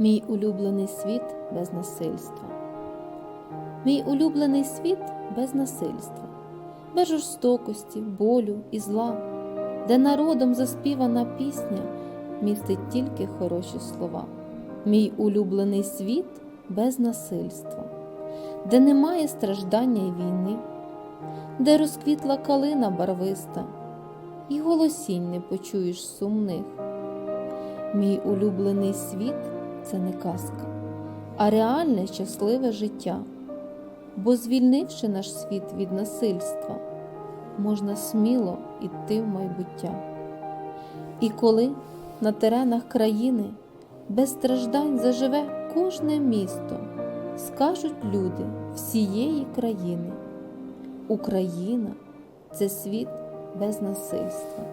Мій улюблений світ без насильства. Мій улюблений світ без насильства, без жорстокості, болю і зла, де народом заспівана пісня містить тільки хороші слова. Мій улюблений світ без насильства, де немає страждання й війни, де розквітла калина барвиста, і голосінь не почуєш сумних. Мій улюблений світ це не казка, а реальне щасливе життя. Бо звільнивши наш світ від насильства, можна сміло йти в майбуття. І коли на теренах країни без страждань заживе кожне місто, скажуть люди всієї країни. Україна це світ без насильства.